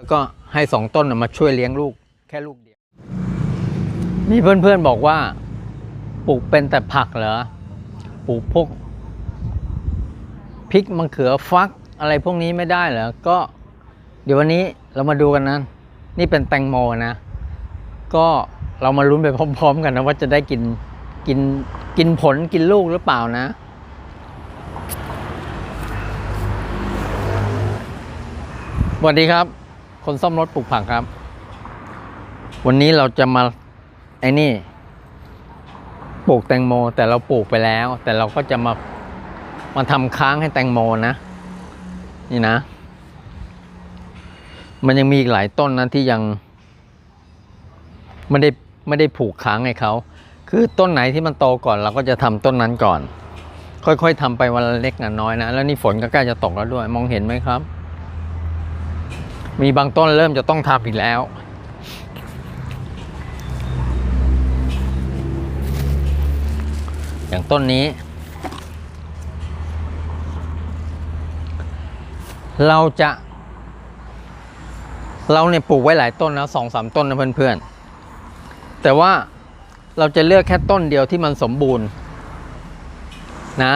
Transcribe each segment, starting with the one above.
แล้วก็ให้สองต้นมาช่วยเลี้ยงลูกแค่ลูกเดียว มีเพื่อนๆบอกว่า ปลูกเป็นแต่ผักเหรอ ปลูกพวกพริกมะเขือฟักอะไรพวกนี้ไม่ได้เหรอ ก็เดี๋ยววันนี้เรามาดูกันนะ นี่เป็นแตงโมนะ ก็เรามาลุ้นไปพร้อม ๆ กันนะว่าจะได้กินกินกินผลกินลูกหรือเปล่านะ สวัสดีครับ คนซ่อมรถปลูกผักครับ วันนี้เราจะมาไอ้นี่ปลูกแตงโม แต่เราปลูกไปแล้ว แต่เราก็จะมามาทำค้างให้แตงโมนะ นี่นะ มันยังมีอีกหลายต้นนะที่ยังไม่ได้ไม่ได้ผูกค้างให้เขาคือต้นไหนที่มันโตก่อนเราก็จะทำต้นนั้นก่อน ค่อยๆทำไปวันละเล็กนน้อยนะ แล้วนี่ฝนก็ใกล้จะตกแล้วด้วย มองเห็นไหมครับ มีบางต้นเริ่มจะต้องทำอีกแล้ว อย่างต้นนี้ เราจะ เราเนี่ยปลูกไว้หลายต้นนะสองสามต้นนะเพื่อนๆ แต่ว่าเราจะเลือกแค่ต้นเดียวที่มันสมบูรณ์ นะ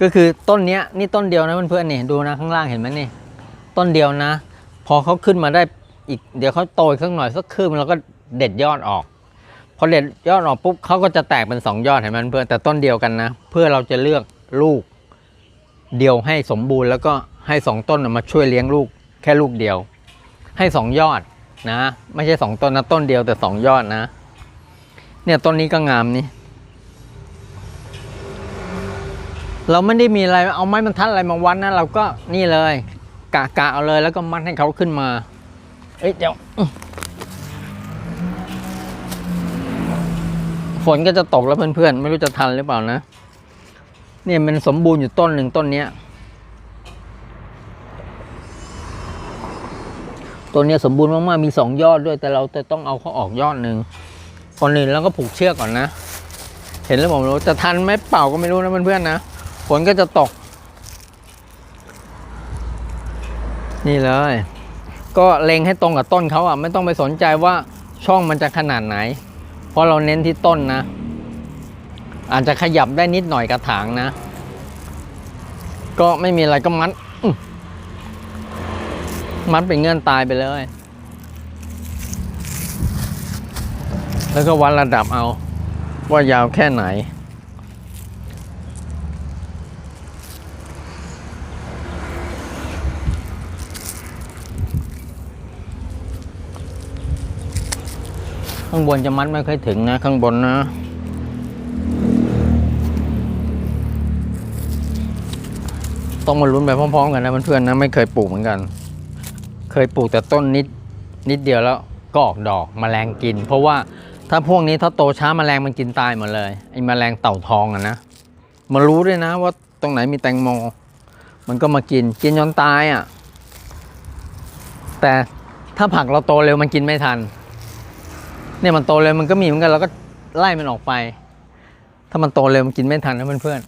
ก็คือต้นเนี้ยนี่ต้นเดียวนะเพื่อนๆนี่ดูนะข้างล่างเห็นไหมนี่ ต้นเดียวนะ พอเขาขึ้นมาได้อีกเดี๋ยวเขาโตอีกสักหน่อยสักคืบแล้วก็เด็ดยอดออก พอเด็ดยอดออกปุ๊บเขาก็จะแตกเป็นสองยอดเห็นไหมเพื่อนแต่ต้นเดียวกันนะ เพื่อเราจะเลือกลูก เดียวให้สมบูรณ์แล้วก็ให้สองต้นมาช่วยเลี้ยงลูก แค่ลูกเดียว ให้สองยอดนะ ไม่ใช่สองต้นนะต้นเดียวแต่สองยอดนะ เนี่ยต้นนี้ก็งามนี่เราไม่ได้มีอะไรเอาไม้บรรทัดอะไรมาวัดนะเราก็นี่เลย กะกะเอาเลยแล้วก็มัดให้เขาขึ้นมา เอ้ยเดี๋ยวฝนก็จะตกแล้วเพื่อนๆ ไม่รู้จะทันหรือเปล่านะ เนี่ยมันสมบูรณ์อยู่ต้นหนึ่งต้นเนี้ย ต้นเนี้ยสมบูรณ์มากๆ มีสองยอดด้วย แต่เราจะต้องเอาเขาออกยอดหนึ่งก่อนอื่นเราก็ผูกเชือกก่อนนะ เห็นแล้วผมรู้จะทันไหมเปล่าก็ไม่รู้นะเพื่อนๆนะ ฝนก็จะตก นี่เลย ก็เล็งให้ตรงกับต้นเขาอะไม่ต้องไปสนใจว่าช่องมันจะขนาดไหน เพราะเราเน้นที่ต้นนะ อาจจะขยับได้นิดหน่อยกระถางนะ ก็ไม่มีอะไรก็มัดมัดเป็นเงื่อนตายไปเลย แล้วก็วัดระดับเอาว่ายาวแค่ไหน ข้างบนจะมัดไม่ค่อยถึงนะ ข้างบนนะ ต้องมาลุ้นไปพร้อมๆ กันนะเพื่อนๆนะไม่เคยปลูกเหมือนกัน เคยปลูกแต่ต้นนิดนิดเดียวแล้วก็ออกดอกมแมลงกิน เพราะว่าถ้าพวกนี้ถ้าโตช้าแมลงมันกินตายหมดเลยไอ้แมลงเต่าทองอะนะมารู้ด้วยนะว่าตรงไหนมีแตงโม มันก็มากินกินจนตายอะ่ะแต่ถ้าผักเราโตเร็วมันกินไม่ทัน เนี่ยมันโตเร็วมันก็มีเหมือนกันเราก็ไล่มันออกไป ถ้ามันโตเร็วมันกินไม่ทันนะเพื่อน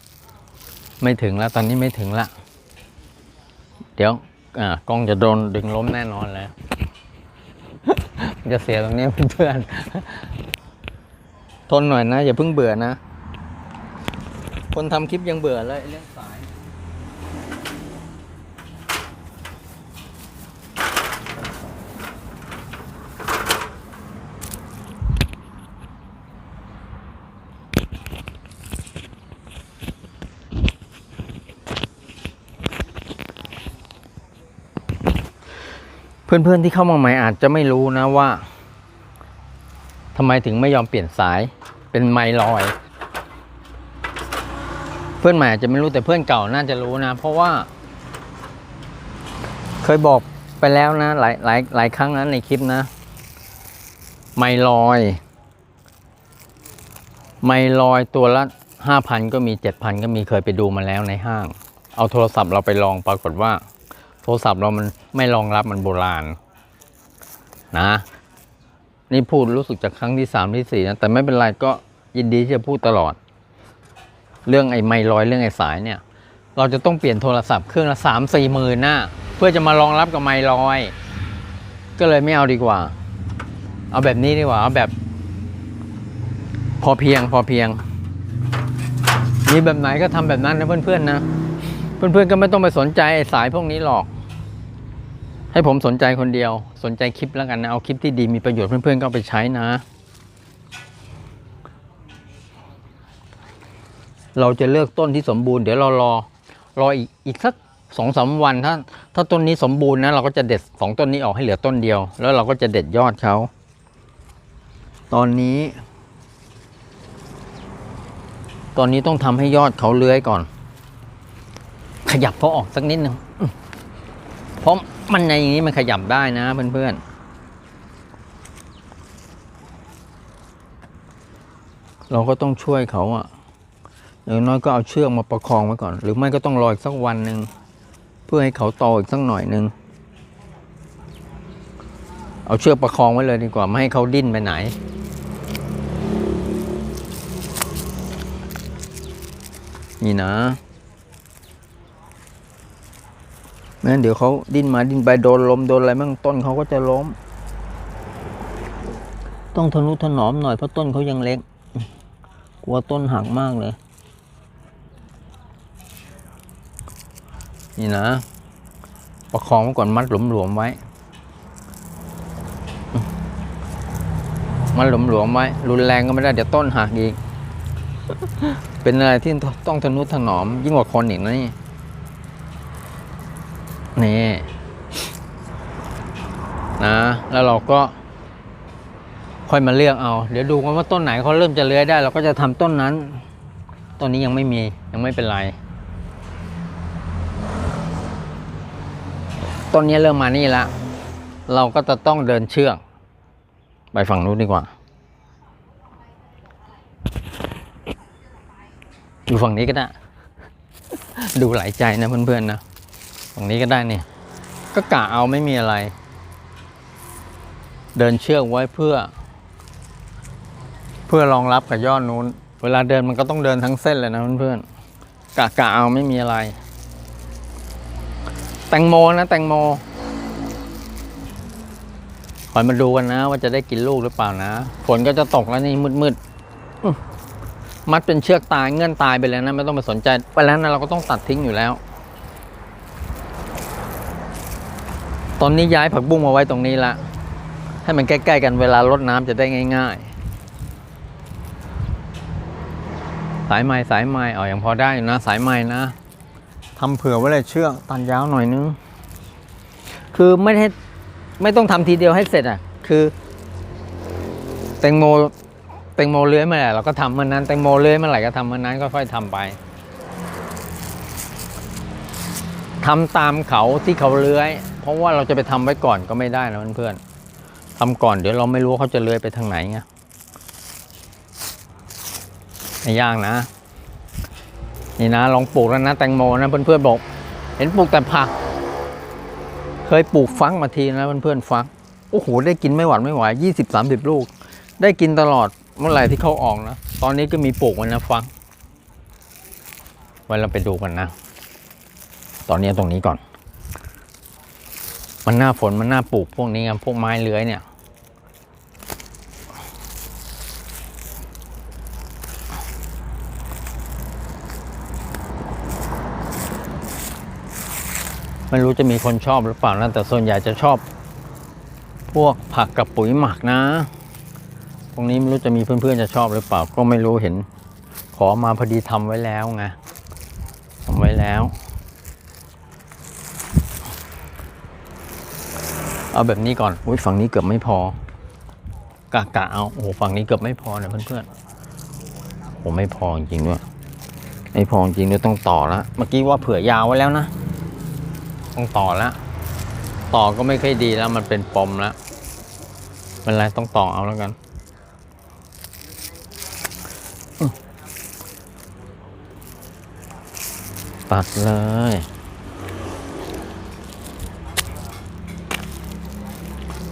ๆไม่ถึงแล้วตอนนี้ไม่ถึงละเดี๋ยวอ่ากล้องจะโดนดึงล้มแน่นอนเลยจะเสียตรงนี้เพื่อนๆทนหน่อยนะ อย่าเพิ่งเบื่อนะ คนทำคลิปยังเบื่อเลยเรื่องสาย เพื่อนๆที่เข้ามาใหม่อาจจะไม่รู้นะว่าทำไมถึงไม่ยอมเปลี่ยนสายเป็นไมลอย เพื่อนใหม่อาจจะไม่รู้แต่เพื่อนเก่าน่าจะรู้นะ เพราะว่า เคยบอกไปแล้วนะ หลายหลายหลายครั้งนะในคลิปนะ ไมลอย ไมลอยตัวละห้าพันก็มีเจ็ดพันก็มีเคยไปดูมาแล้วในห้าง เอาโทรศัพท์เราไปลองปรากฏว่า โทรศัพท์เรามันไม่รองรับมันโบราณ นะ นี่พูดรู้สึกจากครั้งที่สามที่สี่นะแต่ไม่เป็นไรก็ยินดีที่จะพูดตลอด เรื่องไอ้ไม่ลอยเรื่องไอ้สายเนี่ย เราจะต้องเปลี่ยนโทรศัพท์เครื่องละสามสี่หมื่นน่ะเพื่อจะมารองรับกับไมค์ลอย ก็เลยไม่เอาดีกว่า เอาแบบนี้ดีกว่าเอาแบบ พอเพียงพอเพียงมีแบบไหนก็ทำแบบนั้นนะเพื่อนๆนะ เพื่อนๆก็ไม่ต้องไปสนใจสายพวกนี้หรอก ให้ผมสนใจคนเดียว สนใจคลิปแล้วกันนะเอาคลิปที่ดีมีประโยชน์เพื่อนๆก็ไปใช้นะ เราจะเลือกต้นที่สมบูรณ์เดี๋ยวเรารอรออีกอีกสักสองสามวันถ้าถ้าต้นนี้สมบูรณ์นะเราก็จะเด็ดสองต้นนี้ออกให้เหลือต้นเดียว แล้วเราก็จะเด็ดยอดเขาตอนนี้ ตอนนี้ต้องทำให้ยอดเขาเลื้อยก่อน ขยับเขาออกสักนิดหนึ่งเพราะมันในอย่างนี้มันขยับได้นะเพื่อนๆ เราก็ต้องช่วยเขาอะอย่างน้อยก็เอาเชือกมาประคองไว้ก่อน หรือไม่ก็ต้องรออีกสักวันหนึ่งเพื่อให้เขาโตอีกสักหน่อยหนึ่งเอาเชือกประคองไว้เลยดีกว่า ไม่ให้เขาดิ้นไปไหน นี่นะไม่ งั้นเดี๋ยวเขาดิ้นมาดิ้นไปโดนลมโดนอะไรมั่งต้นเขาก็จะล้ม ต้องทนุถนอมหน่อยเพราะต้นเขายังเล็ก กลัวต้นหักมากเลย นี่นะ ประคองไว้ก่อนมัดหลวมๆไว้ มัดหลวมๆไว้ รุนแรงก็ไม่ได้เดี๋ยวต้นหักอีก เป็นอะไรที่ต้องทนุถนอมยิ่งกว่าคนอีกนะนี่ นี่นะ แล้วเราก็ค่อยมาเลือกเอา เดี๋ยวดูกันว่าต้นไหนเขาเริ่มจะเลื้อยได้ เราก็จะทำต้นนั้น ต้นนี้ยังไม่มียังไม่เป็นไร ต้นนี้เริ่มมานี่ละ เราก็จะต้องเดินเชือก ไปฝั่งนู้นดีกว่า อยู่ฝั่งนี้ก็ได้ ดูหลายใจนะเพื่อนๆนะ ฝั่งนี้ก็ได้เนี่ยก็กะเอาไม่มีอะไร เดินเชือกไว้เพื่อ เพื่อรองรับกับยอดนู้น เวลาเดินมันก็ต้องเดินทั้งเส้นเลยนะเพื่อนๆกะกะเอาไม่มีอะไร แตงโมนะแตงโมคอยมาดูกันนะ ว่าจะได้กินลูกหรือเปล่านะฝนก็จะตกแล้วนี่มืดๆมัดเป็นเชือกตายเงื่อนตายไปเลยนะ ไม่ต้องไปสนใจ ไปแล้วนะเราก็ต้องตัดทิ้งอยู่แล้ว ตอนนี้ย้ายผักบุ้งมาไว้ตรงนี้ละ ให้มันใกล้ ๆ กันเวลารดน้ำจะได้ง่าย ๆ สายไม้สายไม้อ๋อยังพอได้อยู่นะ สายไม้นะทำเผื่อไว้เลยเชือกตันยาวหน่อยนึง คือไม่ได้ไม่ต้องทำทีเดียวให้เสร็จอะ คือแตงโมแตงโมเลื้อยเมื่อไหร่เราก็ทำเมื่อนั้นแตงโมเลื้อยเมื่อไหร่ก็ทำเมื่อนั้นก็ค่อยทำไปทำตามเขาที่เขาเลื้อย ราะว่าเราจะไปทำไว้ก่อนก็ไม่ได้นะเพื่อนๆทำก่อนเดี๋ยวเราไม่รู้เขาจะเลื้อยไปทางไหนไงไม่ยากนะ นี่นะลองปลูกแล้วนะแตงโมนะเพื่อนๆบอก เห็นปลูกแต่ผัก เคยปลูกฟักมาทีนะเพื่อนๆฟักโอ้โหได้กินไม่หวัดไม่ไหวยี่สิบสามสิบลูก ได้กินตลอดเมื่อไหร่ที่เขาออกนะ ตอนนี้ก็มีปลูกไว้นะฟักไว้เราไปดูกันนะ ตอนนี้ตรงนี้ก่อน มันหน้าฝนมันหน้าปลูกพวกนี้ไงพวกไม้เลื้อยเนี่ยไม่รู้จะมีคนชอบหรือเปล่านะแต่ส่วนใหญ่จะชอบ พวกผักกับปุ๋ยหมักนะ ตรงนี้ไม่รู้จะมีเพื่อนๆจะชอบหรือเปล่าก็ไม่รู้เห็น ขอมาพอดีทำไว้แล้วไงทำไว้แล้ว เอาแบบนี้ก่อนอุ้ยฝั่งนี้เกือบไม่พอกะกะเอาโอ้โหฝั่งนี้เกือบไม่พอเนี่ยเพื่อนๆผมไม่พอจริงๆด้วยไม่พอจริงด้วยต้องต่อละเมื่อกี้ว่าเผื่อยาวไว้แล้วนะ ต้องต่อล้วต่อก็ไม่ค่อยดีแล้วมันเป็นปมแล้วเป็นไรต้องต่อเอาแล้วกันตัดเลย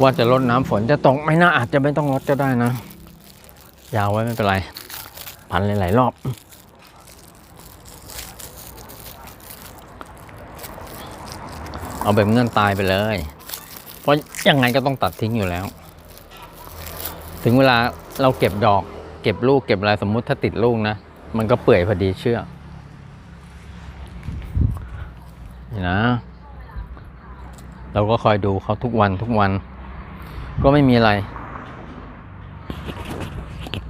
ว่าจะลดน้ำฝนจะตกไม่น่าอาจจะไม่ต้องลดก็ได้นะ ยาวไว้ไม่เป็นไร พันหลายๆรอบเอาแบบเงื่อนตายไปเลย เพราะยังไงก็ต้องตัดทิ้งอยู่แล้ว ถึงเวลาเราเก็บดอก เก็บลูกเก็บอะไรสมมุติถ้าติดลูกนะ มันก็เปื่อยพอดีเชื่อนี่นะ เราก็คอยดูเขาทุกวันทุกวัน ก็ไม่มีอะไร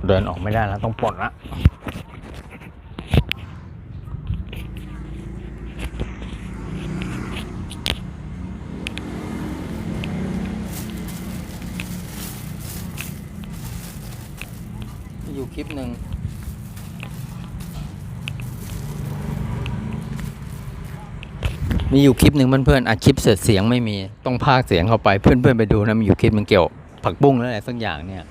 เดินออกไม่ได้แล้วต้องปลดละมีอยู่คลิปหนึ่ง มีอยู่คลิปหนึ่งเพื่อนๆอัดคลิปเสร็จเสียงไม่มีต้องพากเสียงเข้าไปเพื่อนๆไปดูนะมีอยู่คลิปมันเกี่ยวผักบุ้งแล้วอะไรสักอย่างเนี่ย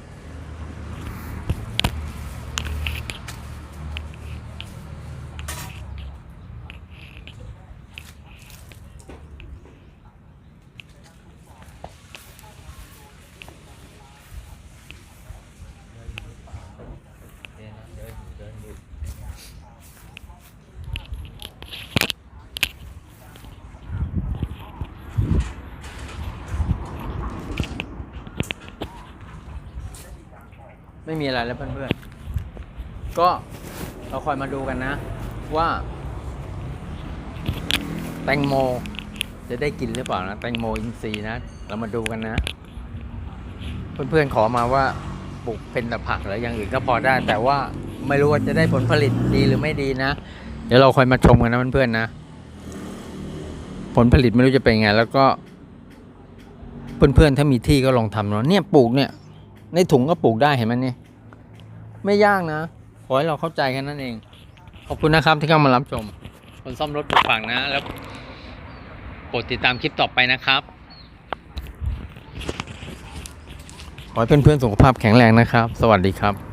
ไม่มีอะไรแล้วเพื่อนๆ ก็เราคอยมาดูกันนะ ว่า แตงโม จะได้กินหรือเปล่านะ แตงโมอินทรีย์นะ เรามาดูกันนะ เพื่อนๆขอมาว่าปลูกเป็นแต่ผักแล้วอย่างอื่นก็พอได้ แต่ว่าไม่รู้ว่าจะได้ผลผลิตดีหรือไม่ดีนะ เดี๋ยวเราคอยมาชมกันนะเพื่อนๆนะ ผลผลิตไม่รู้จะเป็นไง แล้วก็ เพื่อนๆถ้ามีที่ก็ลองทำเนาะเนี่ยปลูกเนี่ย ในถุงก็ปลูกได้เห็นไหมนี่ไม่ยากนะขอให้เราเข้าใจแค่นั้นเอง ขอบคุณนะครับที่เข้ามารับชม คนซ่อมรถปลูกฝังนะ แล้วโปรดติดตามคลิปต่อไปนะครับ ขอให้เพื่อนๆสุขภาพแข็งแรงนะครับ สวัสดีครับ